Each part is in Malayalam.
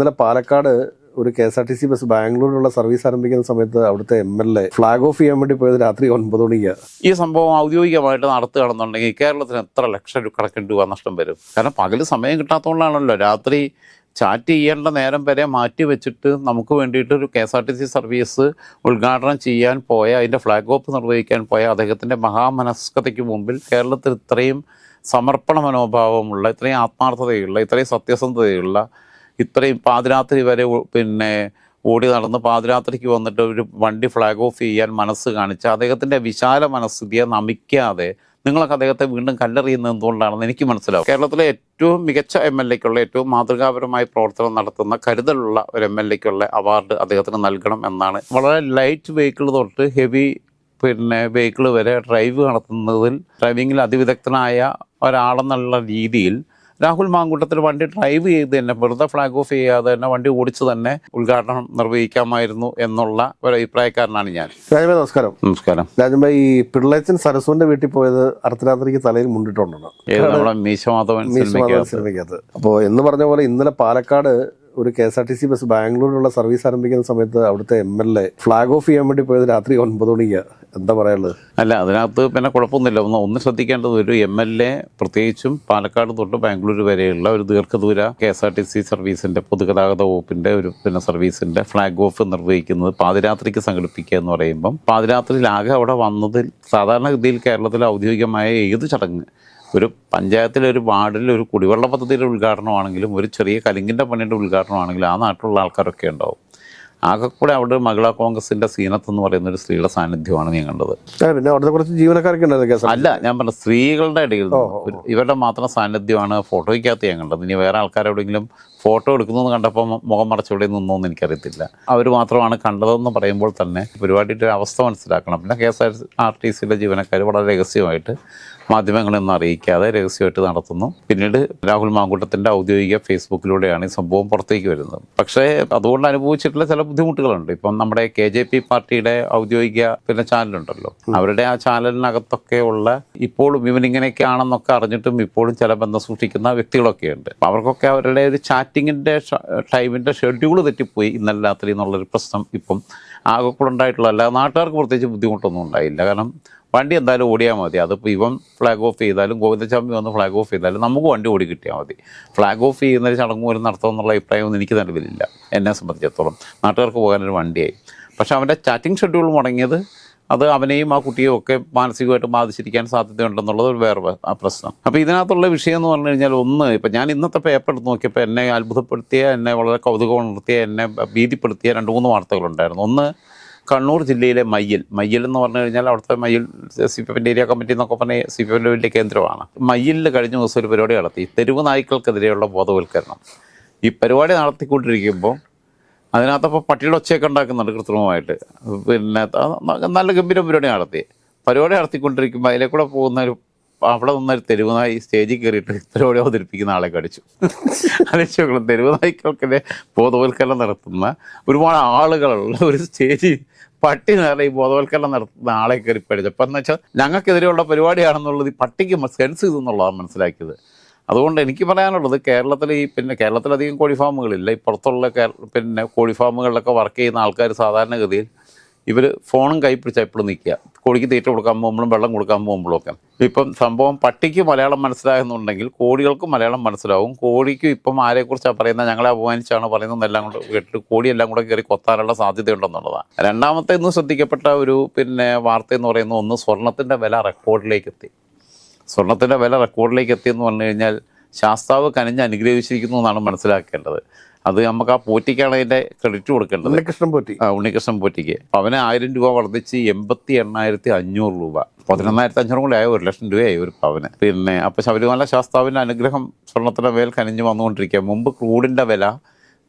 ഇന്നലെ പാലക്കാട് ഒരു K S R T C bus ബാംഗ്ലൂരിലുള്ള service ആരംഭിക്കുന്ന സമയത്ത് അവിടുത്തെ M L A flag off ചെയ്യാൻ വേണ്ടി പോയത് രാത്രി ഒൻപത് മണിക്കാണ് ഈ സംഭവം ഔദ്യോഗികമായിട്ട് നടത്തുകയാണെന്നുണ്ടെങ്കിൽ കേരളത്തിന് എത്ര ലക്ഷം കണക്കിന് രൂപ നഷ്ടം വരും? കാരണം പകൽ സമയം കിട്ടാത്തതുകൊണ്ടാണല്ലോ രാത്രി ചാറ്റ് ചെയ്യേണ്ട നേരം വരെ മാറ്റി വെച്ചിട്ട് നമുക്ക് വേണ്ടിയിട്ട് ഒരു K S R T C service ഉദ്ഘാടനം ചെയ്യാൻ പോയ അതിന്റെ ഫ്ലാഗ് ഓഫ് നിർവഹിക്കാൻ പോയ അദ്ദേഹത്തിന്റെ മഹാമനസ്കതയ്ക്ക് മുമ്പിൽ കേരളത്തിൽ ഇത്രയും സമർപ്പണ മനോഭാവമുള്ള ഇത്രയും ആത്മാർത്ഥതയുള്ള ഇത്രയും സത്യസന്ധതയുള്ള ഇത്രയും പാതിരാത്രി വരെ പിന്നെ ഓടി നടന്ന് പാതിരാത്രിക്ക് വന്നിട്ട് ഒരു വണ്ടി ഫ്ലാഗ് ഓഫ് ചെയ്യാൻ മനസ്സ് കാണിച്ച അദ്ദേഹത്തിന്റെ വിശാല മനസ്ഥിതിയെ നമിക്കാതെ നിങ്ങളൊക്കെ അദ്ദേഹത്തെ വീണ്ടും കല്ലെറിയുന്നത് എന്തുകൊണ്ടാണെന്ന് എനിക്ക് മനസ്സിലാവും. കേരളത്തിലെ ഏറ്റവും മികച്ച എം എൽ എക്കുള്ള ഏറ്റവും മാതൃകാപരമായി പ്രവർത്തനം നടത്തുന്ന കരുതലുള്ള ഒരു എം എൽ എക്കുള്ള അവാർഡ് അദ്ദേഹത്തിന് നൽകണം എന്നാണ്. വളരെ ലൈറ്റ് വെഹിക്കിൾ തൊട്ട് ഹെവി പിന്നെ വെഹിക്കിൾ വരെ ഡ്രൈവ് നടത്തുന്നതിൽ ഡ്രൈവിങ്ങിൽ അതിവിദഗ്ധനായ ഒരാളെന്നുള്ള രീതിയിൽ രാഹുൽ മാങ്കൂട്ടത്തിൽ വണ്ടി ഡ്രൈവ് ചെയ്ത് തന്നെ വെറുതെ ഫ്ലാഗ് ഓഫ് ചെയ്യാതെ തന്നെ വണ്ടി ഓടിച്ച് തന്നെ ഉദ്ഘാടനം നിർവഹിക്കാമായിരുന്നു എന്നുള്ള ഒരു അഭിപ്രായക്കാരനാണ് ഞാൻ. രാജഭായ് നമസ്കാരം. നമസ്കാരം. രാജുഭായി ഈ പിള്ളേച്ചൻ സരസുവിന്റെ വീട്ടിൽ പോയത് അർദ്ധരാത്രിക്ക് തലയിൽ മുണ്ടിട്ടുണ്ടെന്ന്. നമ്മളെ മീശമാധവൻ സിനിമയ്ക്കകത്ത്? അപ്പോൾ എന്ന് പറഞ്ഞ പോലെ ഇന്നലെ പാലക്കാട് ഒരു K S R T C bus ബാംഗ്ലൂരിലുള്ള service ആരംഭിക്കുന്ന സമയത്ത് അവിടുത്തെ M L A flag off ചെയ്യാൻ വേണ്ടി പോയത് രാത്രി ഒൻപത് മണിക്ക്. എന്താ പറയാനുള്ളത്? അല്ല അതിനകത്ത് പിന്നെ കുഴപ്പമൊന്നുമില്ല. ഒന്ന് ഒന്ന് ശ്രദ്ധിക്കേണ്ടത് ഒരു എം എൽ എ പ്രത്യേകിച്ചും പാലക്കാട് തൊട്ട് ബാംഗ്ലൂർ വരെയുള്ള ഒരു ദീർഘദൂര K S R T C സർവീസിന്റെ പൊതുഗതാഗത വകുപ്പിന്റെ ഒരു പിന്നെ സർവീസിന്റെ ഫ്ലാഗ് ഓഫ് നിർവഹിക്കുന്നത് പാതിരാത്രിക്ക് സംഘടിപ്പിക്കുക എന്ന് പറയുമ്പം പാതിരാത്രിയിലാകെ അവിടെ വന്നതിൽ സാധാരണഗതിയിൽ കേരളത്തിലെ ഔദ്യോഗികമായ ഏത് ചടങ്ങ്? ഒരു പഞ്ചായത്തിലെ ഒരു വാർഡിൽ ഒരു കുടിവെള്ള പദ്ധതിയുടെ ഉദ്ഘാടനമാണെങ്കിലും ഒരു ചെറിയ കലിങ്കിന്റെ പണിയുടെ ഉദ്ഘാടനമാണെങ്കിലും ആ നാട്ടിലുള്ള ആൾക്കാരൊക്കെ ഉണ്ടാവും. ആകെ കൂടെ അവിടെ മഹിളാ കോൺഗ്രസിന്റെ സീനത്ത് എന്ന് പറയുന്ന ഒരു സ്ത്രീയുടെ സാന്നിധ്യമാണ് ഞാൻ കണ്ടത്. പിന്നെ അവിടുത്തെ കുറച്ച് ജീവനക്കാരൊക്കെ അല്ല ഞാൻ പറഞ്ഞ സ്ത്രീകളുടെ ഇടയിൽ ഇവരുടെ മാത്രം സാന്നിധ്യമാണ് ഫോട്ടോയ്ക്കകത്ത് ഞാൻ കണ്ടത്. ഇനി വേറെ ആൾക്കാരെവിടെയെങ്കിലും ഫോട്ടോ എടുക്കുന്നത് കണ്ടപ്പോൾ മുഖം മറച്ചെവിടെ നിന്നോന്ന് എനിക്കറിയത്തില്ല. അവർ മാത്രമാണ് കണ്ടതെന്ന് പറയുമ്പോൾ തന്നെ പരിപാടിയുടെ അവസ്ഥ മനസ്സിലാക്കണം. പിന്നെ കെ എസ് ആർ ടി സിയിലെ ജീവനക്കാർ വളരെ രഹസ്യമായിട്ട് മാധ്യമങ്ങളൊന്നും അറിയിക്കാതെ രഹസ്യമായിട്ട് നടത്തുന്നു. പിന്നീട് രാഹുൽ മാങ്കൂട്ടത്തിന്റെ ഔദ്യോഗിക ഫേസ്ബുക്കിലൂടെയാണ് ഈ സംഭവം പുറത്തേക്ക് വരുന്നത്. പക്ഷേ അതുകൊണ്ട് അനുഭവിച്ചിട്ടുള്ള ചില ബുദ്ധിമുട്ടുകളുണ്ട്. ഇപ്പം നമ്മുടെ കെ ജെ പി പാർട്ടിയുടെ ഔദ്യോഗിക പിന്നെ ചാനലുണ്ടല്ലോ. അവരുടെ ആ ചാനലിനകത്തൊക്കെ ഉള്ള ഇപ്പോഴും ഇവനിങ്ങനെയൊക്കെ ആണെന്നൊക്കെ അറിഞ്ഞിട്ടും ഇപ്പോഴും ചില ബന്ധം സൂക്ഷിക്കുന്ന വ്യക്തികളൊക്കെ ഉണ്ട് അവർക്കൊക്കെ അവരുടെ ഒരു ചാറ്റിങ്ങിന്റെ ടൈമിന്റെ ഷെഡ്യൂൾ തെറ്റിപ്പോയി ഇന്നലെ രാത്രി എന്നുള്ളൊരു പ്രശ്നം ഇപ്പം ആകെ കൂടെ ഉണ്ടായിട്ടുള്ള അല്ലാതെ നാട്ടുകാർക്ക് പ്രത്യേകിച്ച് ബുദ്ധിമുട്ടൊന്നും ഉണ്ടായില്ല. കാരണം വണ്ടി എന്തായാലും ഓടിയാൽ മതി. അതിപ്പോൾ ഇവൻ ഫ്ലാഗ് ഓഫ് ചെയ്താലും ഗോവിന്ദചാമി വന്ന് ഫ്ലാഗ് ഓഫ് ചെയ്താലും നമുക്ക് വണ്ടി ഓടി കിട്ടിയാൽ മതി. ഫ്ലാഗ് ഓഫ് ചെയ്യുന്ന ചടങ്ങ് പോലും നടത്തും എന്നുള്ള അഭിപ്രായമൊന്നും എനിക്ക് നിലവിലില്ല. എന്നെ സംബന്ധിച്ചിടത്തോളം. നാട്ടുകാർക്ക് പോകാനൊരു വണ്ടിയായി. പക്ഷേ അവന്റെ ചാറ്റിംഗ് ഷെഡ്യൂൾ മുടങ്ങിയത് അത് അവനെയും ആ കുട്ടിയും ഒക്കെ മാനസികമായിട്ട് ബാധിച്ചിരിക്കാൻ സാധ്യതയുണ്ടെന്നുള്ളത് ഒരു വേറെ പ്രശ്നം. അപ്പോൾ ഇതിനകത്തുള്ള വിഷയം എന്ന് പറഞ്ഞു കഴിഞ്ഞാൽ ഒന്ന് ഇപ്പം ഞാൻ ഇന്നത്തെ പേപ്പർ എടുത്ത് നോക്കിയപ്പോൾ എന്നെ അത്ഭുതപ്പെടുത്തിയ എന്നെ വളരെ കൗതുകം ഉണർത്തിയ എന്നെ ഭീതിപ്പെടുത്തിയ രണ്ട് മൂന്ന് വാർത്തകളുണ്ടായിരുന്നു. ഒന്ന് കണ്ണൂർ ജില്ലയിലെ മയ്യിൽ. മയ്യിൽ എന്ന് പറഞ്ഞു കഴിഞ്ഞാൽ അവിടുത്തെ മയ്യിൽ സി പി എഫിന്റെ ഏരിയ കമ്മിറ്റി എന്നൊക്കെ പറഞ്ഞ സി പി എഫിന്റെ വലിയ കേന്ദ്രമാണ്. മയ്യിൽ കഴിഞ്ഞ ദിവസം ഒരു പരിപാടി നടത്തി. തെരുവ് നായ്ക്കൾക്കെതിരെയുള്ള ബോധവൽക്കരണം. ഈ പരിപാടി നടത്തിക്കൊണ്ടിരിക്കുമ്പോൾ അതിനകത്തപ്പോൾ പട്ടിയുടെ ഒച്ചയൊക്കെ ഉണ്ടാക്കുന്നുണ്ട് കൃത്രിമമായിട്ട്. പിന്നെ നല്ല ഗംഭീരം പരിപാടി നടത്തി. പരിപാടി നടത്തിക്കൊണ്ടിരിക്കുമ്പോൾ അതിലെ കൂടെ പോകുന്ന ഒരു അവിടെ നിന്നൊരു തെരുവുനായി സ്റ്റേജിൽ കയറിയിട്ട് ഇത്രയോടെ അവതരിപ്പിക്കുന്ന ആളെ കടിച്ചു. അലക്ഷ്യങ്ങളും തെരുവ് നായ്ക്കൾക്കെതിരെ ബോധവൽക്കരണം നടത്തുന്ന ഒരുപാട് ആളുകളുള്ള ഒരു സ്റ്റേജിൽ പട്ടി നേരെ ഈ ബോധവൽക്കരണം നടത്തുന്ന ആളെ കയറി പഠിച്ചു അപ്പം എന്ന് വെച്ചാൽ ഞങ്ങൾക്കെതിരെയുള്ള പരിപാടിയാണെന്നുള്ളത് ഈ പട്ടിക്ക് സെൻസ് ചെയ്തു എന്നുള്ളതാണ് മനസ്സിലാക്കിയത്. അതുകൊണ്ട് എനിക്ക് പറയാനുള്ളത് കേരളത്തിൽ ഈ പിന്നെ കേരളത്തിലധികം കോഴി ഫാമുകളില്ല ഈ പുറത്തുള്ള പിന്നെ കോഴി ഫാമുകളിലൊക്കെ വർക്ക് ചെയ്യുന്ന ആൾക്കാർ സാധാരണഗതിയിൽ ഇവർ ഫോണും കൈ പിടിച്ചാൽ എപ്പോഴും നിൽക്കുക കോഴിക്ക് തീറ്റ കൊടുക്കാൻ പോകുമ്പോഴും വെള്ളം കൊടുക്കാൻ പോകുമ്പോഴും ഒക്കെ. ഇപ്പം സംഭവം പട്ടിക്ക് മലയാളം മനസ്സിലാകുന്നുണ്ടെങ്കിൽ കോഴികൾക്ക് മലയാളം മനസ്സിലാവും. കോഴിക്കും ഇപ്പം ആരെക്കുറിച്ചാണ് പറയുന്നത്? ഞങ്ങളെ അപമാനിച്ചാണ് പറയുന്നത് എല്ലാം കൂടെ കേട്ടിട്ട് കോഴി എല്ലാം കൂടെ കയറി കൊത്താനുള്ള സാധ്യതയുണ്ടെന്നുള്ളതാണ് രണ്ടാമത്തെ ഇന്ന് ശ്രദ്ധിക്കപ്പെട്ട ഒരു പിന്നെ വാർത്ത എന്ന് പറയുന്നത് ഒന്ന് സ്വർണത്തിന്റെ വില റെക്കോർഡിലേക്ക് എത്തി സ്വർണത്തിന്റെ വില റെക്കോർഡിലേക്ക് എത്തിയെന്ന് പറഞ്ഞു കഴിഞ്ഞാൽ ശാസ്താവ് കനിഞ്ഞ് അനുഗ്രഹിച്ചിരിക്കുന്നു എന്നാണ് മനസ്സിലാക്കേണ്ടത്. അത് നമുക്ക് ആ പോറ്റിക്കാണ് അതിന്റെ ക്രെഡിറ്റ് കൊടുക്കേണ്ടത്. ഉണ്ണികൃഷ്ണൻ പോറ്റി. ആ, ഉണ്ണികൃഷ്ണൻ പോറ്റിക്ക്. അവന് ആയിരം രൂപ വർദ്ധിച്ച് എൺപത്തി എണ്ണായിരത്തി അഞ്ഞൂറ് രൂപ. പതിനൊന്നായിരത്തി അഞ്ഞൂറ് കൂടി ആയ ഒരു ലക്ഷം രൂപയായി ഒരു പവന്. പിന്നെ അപ്പോൾ ശബരിമല ശാസ്താവിന്റെ അനുഗ്രഹം സ്വർണത്തിന്റെ മേൽ കനിഞ്ഞു വന്നുകൊണ്ടിരിക്കുക. മുമ്പ് ക്രൂഡിന്റെ വില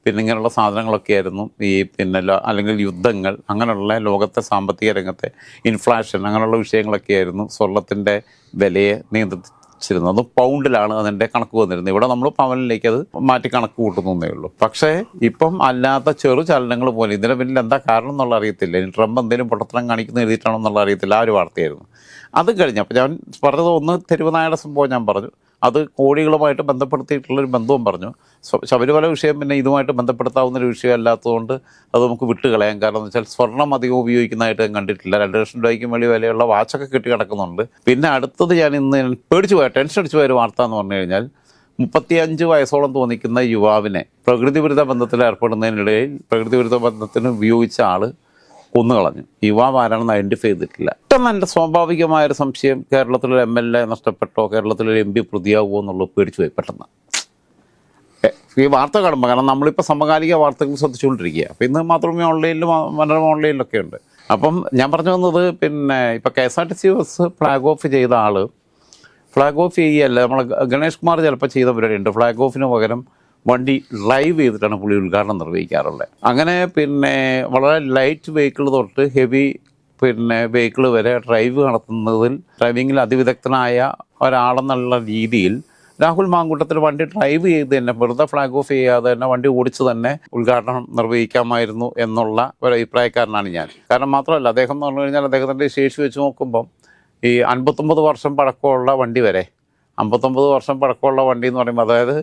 പിന്നെ ഇങ്ങനെയുള്ള സാധനങ്ങളൊക്കെ ആയിരുന്നു. ഈ പിന്നെ അല്ലെങ്കിൽ യുദ്ധങ്ങൾ അങ്ങനെയുള്ള ലോകത്തെ സാമ്പത്തിക രംഗത്തെ ഇൻഫ്ലാഷൻ അങ്ങനെയുള്ള വിഷയങ്ങളൊക്കെ ആയിരുന്നു സ്വർണത്തിന്റെ വിലയെ നിയന്ത്രിച്ചിരുന്നത് അത് പൗണ്ടിലാണ് അതിന്റെ കണക്ക് വന്നിരുന്നത്. ഇവിടെ നമ്മൾ പവനിലേക്ക് അത് മാറ്റി കണക്ക് കൂട്ടുന്നേ ഉള്ളൂ. പക്ഷേ ഇപ്പം അല്ലാത്ത ചെറു ചലനങ്ങൾ പോലെ ഇതിന് പിന്നിൽ എന്താ കാരണം എന്നുള്ള അറിയത്തില്ല. ഇനി ട്രംപ് എന്തെങ്കിലും പൊട്ടത്തരം കാണിക്കുന്ന എഴുതിയിട്ടാണോ എന്നുള്ള അറിയത്തില്ല. ആ ഒരു വാർത്തയായിരുന്നു. അത് കഴിഞ്ഞപ്പോൾ ഞാൻ പറഞ്ഞത് ഒന്ന് തെരുവുനായുടെ സംഭവം ഞാൻ പറഞ്ഞു. അത് കോടികളുമായിട്ട് ബന്ധപ്പെടുത്തിയിട്ടുള്ളൊരു ബന്ധവും പറഞ്ഞു. ശബരിമല വിഷയം പിന്നെ ഇതുമായിട്ട് ബന്ധപ്പെടുത്താവുന്ന ഒരു വിഷയം അല്ലാത്തതുകൊണ്ട് അത് നമുക്ക് വിട്ടുകളയാം. കാരണം എന്ന് വെച്ചാൽ സ്വർണം അധികം ഉപയോഗിക്കുന്നതായിട്ട് ഞാൻ കണ്ടിട്ടില്ല. രണ്ട് ലക്ഷം രൂപയ്ക്ക് വേണ്ടി വിലയുള്ള വാച്ചൊക്കെ കിട്ടി കിടക്കുന്നുണ്ട്. പിന്നെ അടുത്തത് ഞാൻ ഇന്ന് പേടിച്ചു പോയ ടെൻഷൻ അടിച്ചു പോയ ഒരു വാർത്ത എന്ന് പറഞ്ഞു കഴിഞ്ഞാൽ മുപ്പത്തിയഞ്ച് വയസ്സോളം തോന്നിക്കുന്ന യുവാവിനെ പ്രകൃതി വിരുദ്ധ ബന്ധത്തിൽ ഏർപ്പെടുന്നതിനിടയിൽ പ്രകൃതി വിരുദ്ധ ബന്ധത്തിന് ഉപയോഗിച്ച ആൾ കൊന്നുകളഞ്ഞു. യുവാവ് ആരാണെന്ന് ഐഡന്റിഫൈ ചെയ്തിട്ടില്ല. ഏറ്റവും നല്ല സ്വാഭാവികമായൊരു സംശയം കേരളത്തിലൊരു എം എൽ എ നഷ്ടപ്പെട്ടോ കേരളത്തിലൊരു എം പി പ്രതിയാവുമോ എന്നുള്ളത് പേടിച്ചു പോയി പെട്ടെന്ന്. ഈ വാർത്ത കാണുമ്പോൾ കാരണം നമ്മളിപ്പോൾ സമകാലിക വാർത്തകൾ ശ്രദ്ധിച്ചുകൊണ്ടിരിക്കുക അപ്പോൾ ഇന്ന് മാത്രമേ ഓൺലൈനിലും മനോരമ ഓൺലൈനിലൊക്കെ ഉണ്ട്. അപ്പം ഞാൻ പറഞ്ഞു വന്നത് പിന്നെ ഇപ്പോൾ K S R T C bus flag off ചെയ്ത ആൾ ഫ്ലാഗ് ഓഫ് ചെയ്യല്ല. നമ്മൾ ഗണേഷ് കുമാർ ചിലപ്പോൾ ചെയ്ത പരിപാടിയുണ്ട്. ഫ്ലാഗ് ഓഫിന് പകരം വണ്ടി ഡ്രൈവ് ചെയ്തിട്ടാണ് പുള്ളി ഉദ്ഘാടനം നിർവഹിക്കാറുള്ളത്. അങ്ങനെ പിന്നെ വളരെ ലൈറ്റ് വെഹിക്കിൾ തൊട്ട് ഹെവി പിന്നെ വെഹിക്കിൾ വരെ ഡ്രൈവ് നടത്തുന്നതിൽ ഡ്രൈവിങ്ങിൽ അതിവിദഗ്ധനായ ഒരാളെന്നുള്ള രീതിയിൽ രാഹുൽ മാങ്കൂട്ടത്തിൽ വണ്ടി ഡ്രൈവ് ചെയ്ത് തന്നെ വെറുതെ ഫ്ലാഗ് ഓഫ് ചെയ്യാതെ തന്നെ വണ്ടി ഓടിച്ച് തന്നെ ഉദ്ഘാടനം നിർവഹിക്കാമായിരുന്നു എന്നുള്ള ഒരു അഭിപ്രായക്കാരനാണ് ഞാൻ. കാരണം മാത്രമല്ല അദ്ദേഹം എന്ന് പറഞ്ഞു കഴിഞ്ഞാൽ അദ്ദേഹത്തിന്റെ ശേഷി വെച്ച് നോക്കുമ്പം ഈ അൻപത്തൊമ്പത് വർഷം പഴക്കമുള്ള വണ്ടി വരെ അമ്പത്തൊമ്പത് വർഷം പഴക്കമുള്ള വണ്ടി എന്ന് പറയുമ്പോൾ അതായത്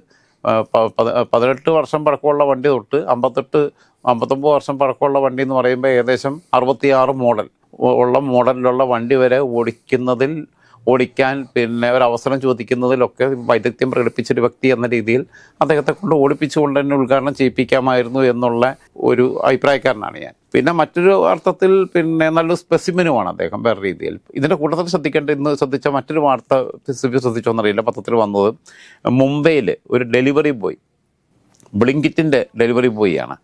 പതിനെട്ട് വർഷം പഴക്കമുള്ള വണ്ടി തൊട്ട് അമ്പത്തെട്ട് അമ്പത്തൊമ്പത് വർഷം പഴക്കമുള്ള വണ്ടി എന്ന് പറയുമ്പോൾ ഏകദേശം അറുപത്തിയാറ് മോഡൽ. ഉള്ള മോഡലിലുള്ള വണ്ടി വരെ ഓടിക്കുന്നതിൽ ഓടിക്കാൻ പിന്നെ ഒരു അവസരം ചോദിക്കുന്നതിലൊക്കെ വൈദഗ്ധ്യം പ്രകടിപ്പിച്ചൊരു വ്യക്തി എന്ന രീതിയിൽ അദ്ദേഹത്തെ കൊണ്ട് ഓടിപ്പിച്ചുകൊണ്ട് തന്നെ ഉദ്ഘാടനം ചെയ്യിപ്പിക്കാമായിരുന്നു എന്നുള്ള ഒരു അഭിപ്രായക്കാരനാണ് ഞാൻ. പിന്നെ മറ്റൊരു അർത്ഥത്തിൽ പിന്നെ നല്ലൊരു സ്പെസിമിനുമാണ് അദ്ദേഹം വേറെ രീതിയിൽ. ഇതിന്റെ കൂട്ടത്തിൽ ശ്രദ്ധിക്കേണ്ട ഇന്ന് ശ്രദ്ധിച്ച മറ്റൊരു വാർത്ത സിബി ശ്രദ്ധിച്ചോന്നറിയില്ല പത്രത്തിൽ വന്നത് മുംബൈയിൽ ഒരു ഡെലിവറി ബോയ് ബ്ലിങ്കിറ്റിന്റെ ഡെലിവറി ബോയിയാണ്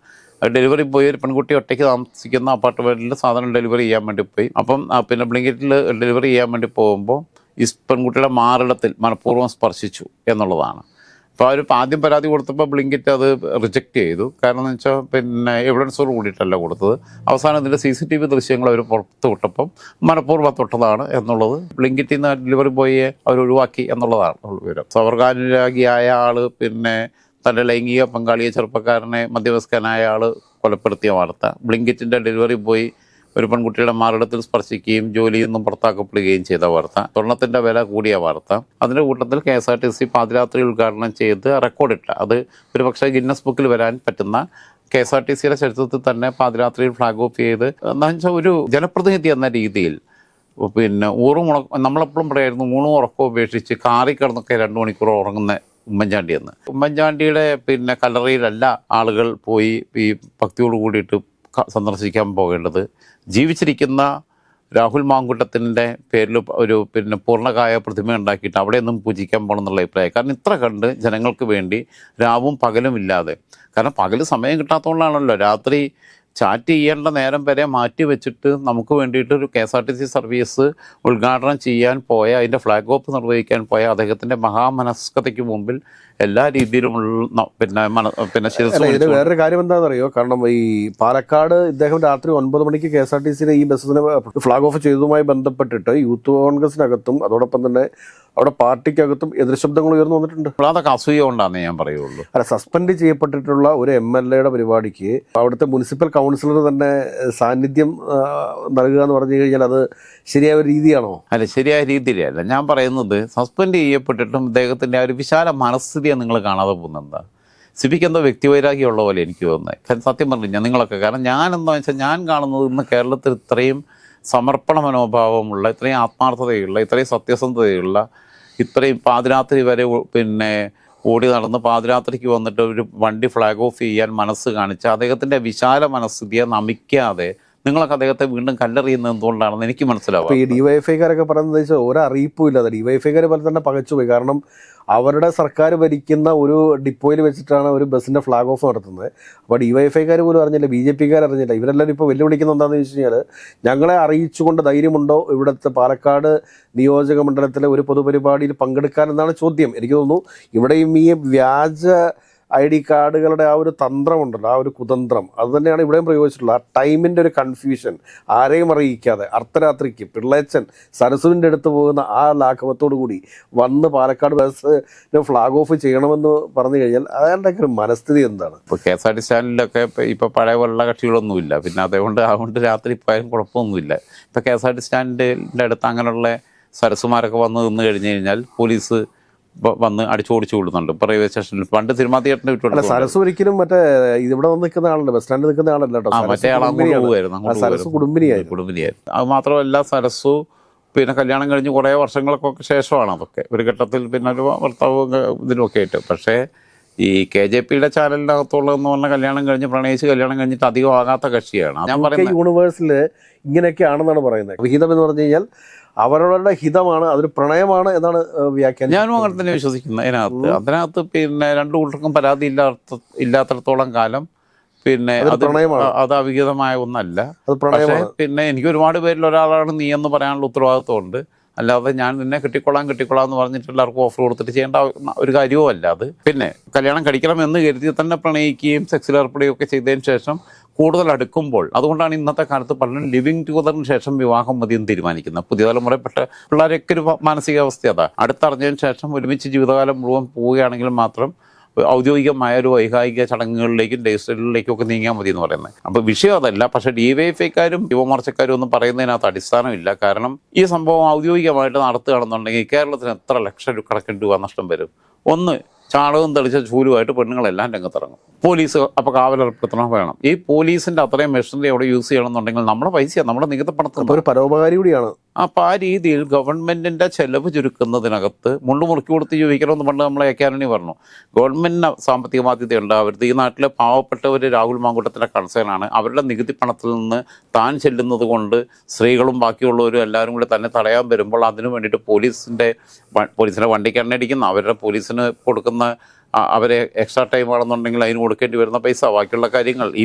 ഡെലിവറി പോയി ഒരു പെൺകുട്ടി ഒറ്റയ്ക്ക് താമസിക്കുന്ന അപ്പാർട്ട്മെന്റിൽ സാധനം ഡെലിവറി ചെയ്യാൻ വേണ്ടി പോയി. അപ്പം പിന്നെ ബ്ലിങ്കിറ്റിൽ ഡെലിവറി ചെയ്യാൻ വേണ്ടി പോകുമ്പോൾ ഈ പെൺകുട്ടിയുടെ മാറിടത്തിൽ മനഃപൂർവം സ്പർശിച്ചു എന്നുള്ളതാണ്. അപ്പോൾ അവർ ആദ്യം പരാതി കൊടുത്തപ്പോൾ ബ്ലിങ്കിറ്റ് അത് റിജക്റ്റ് ചെയ്തു. കാരണം എന്ന് വെച്ചാൽ പിന്നെ എവിഡൻസോട് കൂടിയിട്ടല്ല കൊടുത്തത്. അവസാനം ഇതിന്റെ സി സി ടി വി ദൃശ്യങ്ങൾ അവർ പുറത്ത് വിട്ടപ്പം മനഃപൂർവം തൊട്ടതാണ് എന്നുള്ളത് ബ്ലിങ്കിറ്റിൽ നിന്ന് ഡെലിവറി ബോയിയെ അവർ ഒഴിവാക്കി എന്നുള്ളതാണ് വിവരം. സവർഗാനുരാഗിയായ ആൾ പിന്നെ തന്റെ ലൈംഗിക പങ്കാളിയെ ചെറുപ്പക്കാരനെ മധ്യവസ്കനായ ആൾ കൊലപ്പെടുത്തിയ വാർത്ത. ബ്ലിങ്കിറ്റിന്റെ ഡെലിവറി ബോയ് ഒരു പെൺകുട്ടിയുടെ മാറിടത്തിൽ സ്പർശിക്കുകയും ജോലിയിൽ നിന്നും പുറത്താക്കപ്പെടുകയും ചെയ്ത വാർത്ത. സ്വർണത്തിന്റെ വില കൂടിയ വാർത്ത. അതിന്റെ കൂട്ടത്തിൽ K S R T C പാതിരാത്രി ഉദ്ഘാടനം ചെയ്ത് റെക്കോർഡിട്ട. അത് ഒരു പക്ഷേ ഗിന്നസ് ബുക്കിൽ വരാൻ പറ്റുന്ന കെ എസ് ആർ ടി സിയുടെ ചരിത്രത്തിൽ തന്നെ പാതിരാത്രിയിൽ ഫ്ലാഗ് ഓഫ് ചെയ്ത്. എന്താ വെച്ചാൽ ഒരു ജനപ്രതിനിധി എന്ന രീതിയിൽ പിന്നെ ഊറും ഉണ നമ്മളെപ്പോഴും പറയായിരുന്നു ഊണും ഉറക്കവും ഉപേക്ഷിച്ച് കാറി കിടന്നൊക്കെ രണ്ട് മണിക്കൂർ ഉറങ്ങുന്ന ഉമ്മൻചാണ്ടി എന്ന് ഉമ്മൻചാണ്ടിയുടെ പിന്നെ കലറിയിലല്ല ആളുകൾ പോയി ഈ ഭക്തിയോട് കൂടിയിട്ട് സന്ദർശിക്കാൻ പോകേണ്ടത്. ജീവിച്ചിരിക്കുന്ന രാഹുൽ മാങ്കുട്ടത്തിന്റെ പേരിൽ ഒരു പിന്നെ പൂർണകായ പ്രതിമ ഉണ്ടാക്കിയിട്ട് അവിടെ ഒന്നും പൂജിക്കാൻ പോകണം എന്നുള്ള അഭിപ്രായം. കാരണം ഇത്ര കണ്ട് ജനങ്ങൾക്ക് വേണ്ടി രാവും പകലും ഇല്ലാതെ. കാരണം പകൽ സമയം കിട്ടാത്തതുകൊണ്ടാണല്ലോ രാത്രി ചാറ്റ് ചെയ്യേണ്ട നേരം വരെ മാറ്റി വെച്ചിട്ട് നമുക്ക് വേണ്ടിയിട്ട് ഒരു K S R T C service ഉദ്ഘാടനം ചെയ്യാൻ പോയ അതിന്റെ ഫ്ലാഗ് ഓഫ് നിർവഹിക്കാൻ പോയ അദ്ദേഹത്തിന്റെ മഹാമനസ്കതയ്ക്ക് മുമ്പിൽ എല്ലാ രീതിയിലുമുള്ള പിന്നെ മന പിന്നെ ശിരസ് വേറൊരു കാര്യം എന്താണെന്ന് എന്താണെന്നറിയോ? കാരണം ഈ പാലക്കാട് ഇദ്ദേഹം രാത്രി ഒൻപത് മണിക്ക് കെ എസ് ആർ ടി സിയിലെ ഈ ബസ്സിനെ ഫ്ലാഗ് ഓഫ് ചെയ്തതുമായി ബന്ധപ്പെട്ടിട്ട് യൂത്ത് കോൺഗ്രസിനകത്തും അതോടൊപ്പം തന്നെ അവിടെ പാർട്ടിക്കകത്തും എതിർശബ്ദങ്ങൾ ഉയർന്നു വന്നിട്ടുണ്ട്. അതൊക്കെ അസൂയ കൊണ്ടാണെന്ന് ഞാൻ പറയുള്ളൂ. അല്ല സസ്പെൻഡ് ചെയ്യപ്പെട്ടിട്ടുള്ള ഒരു എം എൽ എയുടെ പരിപാടിക്ക് അവിടുത്തെ മുനിസിപ്പൽ കൗൺസിലർ തന്നെ സാന്നിധ്യം നൽകുക എന്ന് പറഞ്ഞു കഴിഞ്ഞാൽ അത് ശരിയായ രീതിയാണോ? അല്ല ശരിയായ രീതിയിലല്ല. ഞാൻ പറയുന്നത് സസ്പെൻഡ് ചെയ്യപ്പെട്ടിട്ടും ഇദ്ദേഹത്തിന്റെ ആ ഒരു വിശാല മനസ്ഥിതിയെ നിങ്ങൾ കാണാതെ പോകുന്നത് എന്താ സിബിക്ക് എന്തോ വ്യക്തിവൈരാഗ്യമുള്ള പോലെ എനിക്ക് തോന്നുന്നത്. സത്യം പറഞ്ഞില്ല നിങ്ങളൊക്കെ. കാരണം ഞാൻ എന്താ വെച്ചാൽ ഞാൻ കാണുന്നത് ഇന്ന് കേരളത്തിൽ ഇത്രയും സമർപ്പണ മനോഭാവമുള്ള ഇത്രയും ആത്മാർത്ഥതയുള്ള ഇത്രയും സത്യസന്ധതയുള്ള ഇത്രയും പാതിരാത്രി വരെ പിന്നെ ഓടി നടന്ന് പാതിരാത്രിക്ക് വന്നിട്ട് ഒരു വണ്ടി ഫ്ലാഗ് ഓഫ് ചെയ്യാൻ മനസ്സ് കാണിച്ച അദ്ദേഹത്തിന്റെ വിശാല മനസ്ഥിതിയെ നമിക്കാതെ നിങ്ങളൊക്കെ അദ്ദേഹത്തെ വീണ്ടും കല്ലെറിയുന്നത് എന്തുകൊണ്ടാണെന്ന് എനിക്ക് മനസ്സിലാവും. ഈ ഡിവൈഎഫ്ഐക്കാരൊക്കെ പറയുന്നത് വെച്ചാൽ ഒരു അറിയിപ്പും ഇല്ലാതെ ഡിവൈഎഫ്ഐക്കാർ പോലെ തന്നെ പകച്ചുപോയി. കാരണം അവരുടെ സർക്കാർ ഭരിക്കുന്ന ഒരു ഡിപ്പോയിൽ വെച്ചിട്ടാണ് ഒരു ബസ്സിന്റെ ഫ്ലാഗ് ഓഫ് നടത്തുന്നത്. അപ്പോൾ ഡിവൈഎഫ്ഐക്കാർ പോലും അറിഞ്ഞില്ല ബി ജെ പിക്കാർ അറിഞ്ഞില്ല. ഇവരെല്ലാവരും ഇപ്പോൾ വെല്ലുവിളിക്കുന്ന എന്താണെന്ന് വെച്ച് കഴിഞ്ഞാൽ ഞങ്ങളെ അറിയിച്ചുകൊണ്ട് ധൈര്യമുണ്ടോ ഇവിടുത്തെ പാലക്കാട് നിയോജക മണ്ഡലത്തിലെ ഒരു പൊതുപരിപാടിയിൽ പങ്കെടുക്കാൻ എന്നാണ് ചോദ്യം. എനിക്ക് തോന്നുന്നു ഇവിടെയും ഈ വ്യാജ ഐ ഡി കാർഡുകളുടെ ആ ഒരു തന്ത്രമുണ്ടല്ലോ ആ ഒരു കുതന്ത്രം. അത് തന്നെയാണ് ഇവിടെയും പ്രയോഗിച്ചിട്ടുള്ളത്. ആ ടൈമിന്റെ ഒരു കൺഫ്യൂഷൻ ആരെയും അറിയിക്കാതെ അർദ്ധരാത്രിക്ക് പിള്ളേച്ചൻ സരസുവിന്റെ അടുത്ത് പോകുന്ന ആ ലാഘവത്തോടു കൂടി വന്ന് പാലക്കാട് ബസ് ഫ്ലാഗ് ഓഫ് ചെയ്യണമെന്ന് പറഞ്ഞു കഴിഞ്ഞാൽ അയാളുടെയൊക്കെ ഒരു മനസ്ഥിതി എന്താണ്? ഇപ്പോൾ കെ എസ് ആർ ടി സ്റ്റാൻഡിലൊക്കെ ഇപ്പോൾ പഴയ പോലുള്ള കക്ഷികളൊന്നുമില്ല. പിന്നെ അതുകൊണ്ട് അതുകൊണ്ട് രാത്രി പോയാലും കുഴപ്പമൊന്നുമില്ല. ഇപ്പോൾ കെ എസ് ആർ ടി സ്റ്റാൻഡിന്റെ അടുത്ത് അങ്ങനെയുള്ള സരസുമാരൊക്കെ വന്ന് നിന്ന് കഴിഞ്ഞ് കഴിഞ്ഞാൽ പോലീസ് വന്ന് അടിച്ചോടിച്ചു ഓടിച്ചു ഇപ്പോൾ റെയിൽവേ സ്റ്റേഷനിൽ പണ്ട് സിനിമാ തിയേറ്ററിന്റെ അല്ല ചുറ്റും സരസ് ഒരിക്കലും മറ്റേ ഇവിടെ വന്ന് നിൽക്കുന്ന ആളുണ്ട് ബസ് സ്റ്റാൻഡിൽ നിൽക്കുന്ന ആളല്ല കേട്ടോ. ആ മറ്റേ ആൾ അങ്ങോട്ട്. പോകുമായിരുന്നു സരസ്. കുടുംബിനിയായിരുന്നു. അത് മാത്രമല്ല സരസു പിന്നെ കല്യാണം കഴിഞ്ഞ് കുറേ വർഷങ്ങൾക്കൊക്കെ ശേഷമാണ് അതൊക്കെ. ഒരു ഘട്ടത്തിൽ പിന്നെ ഒരു ഭർത്താവ് ഇതിനൊക്കെ ആയിട്ട്. പക്ഷേ ഈ കെ ജെ പിയുടെ ചാനലിനകത്തുള്ളതെന്ന് പറഞ്ഞാൽ കല്യാണം കഴിഞ്ഞ് പ്രണയിച്ച് കല്യാണം കഴിഞ്ഞിട്ട് അധികം ആകാത്ത കക്ഷിയാണ്. ഞാൻ പറയുന്നത് യൂണിവേഴ്സിൽ ഇങ്ങനെയൊക്കെയാണെന്നാണ് പറയുന്നത്. വിഹിതം എന്ന് പറഞ്ഞു കഴിഞ്ഞാൽ അവരവരുടെ ഹിതമാണ് അതൊരു പ്രണയമാണ് എന്നാണ് വ്യാഖ്യാനം ഞാനും അങ്ങനെ തന്നെ വിശ്വസിക്കുന്നത് അതിനകത്ത് അതിനകത്ത് പിന്നെ രണ്ടു കൂട്ടർക്കും പരാതി ഇല്ലാത്ത ഇല്ലാത്തടത്തോളം കാലം പിന്നെ അത്. അത് അവിഹിതമായ ഒന്നല്ല. പക്ഷേ പിന്നെ എനിക്ക് ഒരുപാട് പേരിൽ ഒരാളാണ് നീ എന്ന് പറയാനുള്ള ഉത്തരവാദിത്വമുണ്ട്. അല്ലാതെ ഞാൻ നിന്നെ കിട്ടിക്കൊള്ളാം കിട്ടിക്കൊള്ളാം എന്ന് പറഞ്ഞിട്ട് എല്ലാവർക്കും ഓഫർ കൊടുത്തിട്ട് ചെയ്യേണ്ട ഒരു കാര്യവും അല്ല അത്. പിന്നെ കല്യാണം കഴിക്കണം എന്ന് കരുതി തന്നെ പ്രണയിക്കുകയും സെക്സിൽ ഏർപ്പെടുകയും ഒക്കെ ചെയ്തതിന് ശേഷം കൂടുതൽ അടുക്കുമ്പോൾ അതുകൊണ്ടാണ് ഇന്നത്തെ കാലത്ത് പലരും ലിവിങ് ടുഗദറിന് ശേഷം വിവാഹം മതി എന്ന് തീരുമാനിക്കുന്നത്. പുതിയ തലമുറയിൽപ്പെട്ട പിള്ളേരൊക്കെ ഒരു മാനസികാവസ്ഥ അതാ. അടുത്തറിഞ്ഞതിന് ശേഷം ഒരുമിച്ച് ജീവിതകാലം മുഴുവൻ പോവുകയാണെങ്കിൽ മാത്രം ഔദ്യോഗികമായ ഒരു വൈകാരിക ചടങ്ങുകളിലേക്കും ലൈഫ്സ്റ്റൈലിലേക്കും ഒക്കെ നീങ്ങാൻ മതി എന്ന് പറയുന്നത്. അപ്പോൾ വിഷയം അതല്ല. പക്ഷേ ഐക്കാരും യുവമോർച്ചക്കാരും ഒന്നും പറയുന്നതിനകത്ത് അടിസ്ഥാനമില്ല. കാരണം ഈ സംഭവം ഔദ്യോഗികമായിട്ട് നടത്തുകയാണെന്നുണ്ടെങ്കിൽ കേരളത്തിന് എത്ര ലക്ഷം രൂപ കണക്കിന് രൂപ നഷ്ടം വരും? ഒന്ന് ചാണകം തെളിച്ച ചൂലുമായിട്ട് പെണ്ണുങ്ങളെല്ലാം രംഗത്തിറങ്ങും. പോലീസ് അപ്പോൾ കാവലേർപ്പെടുത്തണം വേണം. ഈ പോലീസിന്റെ അത്രയും മെഷീനറി അവിടെ യൂസ് ചെയ്യണമെന്നുണ്ടെങ്കിൽ നമ്മുടെ പൈസയാണ് നമ്മുടെ നികുതി പണത്തിൽ ഒരു പരോപകാരി കൂടിയാണ്. അപ്പോൾ ആ രീതിയിൽ ഗവൺമെന്റിന്റെ ചെലവ് ചുരുക്കുന്നതിനകത്ത് മുള്ളു മുറുക്കി കൊടുത്ത് ജീവിക്കണമെന്ന് പണ്ട് നമ്മളെ അക്കാരണി പറഞ്ഞു. ഗവൺമെന്റിന് സാമ്പത്തിക ബാധ്യത ഉണ്ടാവരുത് ഈ നാട്ടിലെ പാവപ്പെട്ടവർ രാഹുൽ മാങ്കൂട്ടത്തിന്റെ കൺസേണാണ് അവരുടെ നികുതി പണത്തിൽ നിന്ന് താൻ ചെല്ലുന്നത് കൊണ്ട് സ്ത്രീകളും ബാക്കിയുള്ളവരും എല്ലാവരും കൂടി തന്നെ തടയാൻ വരുമ്പോൾ അതിനു വേണ്ടിയിട്ട് പോലീസിന്റെ പോലീസിന്റെ വണ്ടിക്ക് എണ്ണയടിക്കുന്ന അവരുടെ പോലീസിന് കൊടുക്കുന്ന അവരെ എക്സ്ട്രാ ടൈം ആണെന്നുണ്ടെങ്കിൽ അതിന് കൊടുക്കേണ്ടി വരുന്ന പൈസ ബാക്കിയുള്ള കാര്യങ്ങൾ ഈ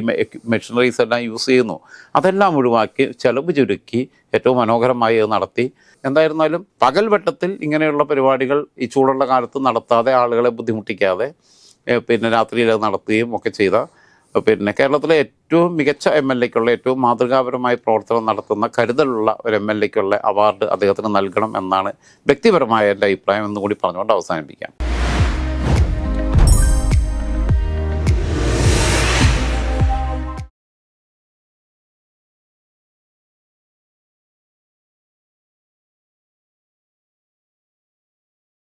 മെഷീനറീസ് എല്ലാം യൂസ് ചെയ്യുന്നു. അതെല്ലാം ഒഴിവാക്കി ചെലവ് ചുരുക്കി ഏറ്റവും മനോഹരമായി അത് നടത്തി. എന്തായിരുന്നാലും പകൽ വെട്ടത്തിൽ ഇങ്ങനെയുള്ള പരിപാടികൾ ഈ ചൂടുള്ള കാലത്ത് നടത്താതെ ആളുകളെ ബുദ്ധിമുട്ടിക്കാതെ പിന്നെ രാത്രിയിൽ അത് നടത്തുകയും ഒക്കെ ചെയ്ത പിന്നെ കേരളത്തിലെ ഏറ്റവും മികച്ച എം എൽ എക്കുള്ള ഏറ്റവും മാതൃകാപരമായ പ്രവർത്തനം നടത്തുന്ന കരുതലുള്ള ഒരു എം എൽ എക്കുള്ള അവാർഡ് അദ്ദേഹത്തിന് നൽകണം എന്നാണ് വ്യക്തിപരമായ എന്റെ അഭിപ്രായം എന്നുകൂടി പറഞ്ഞുകൊണ്ട് അവസാനിപ്പിക്കാം.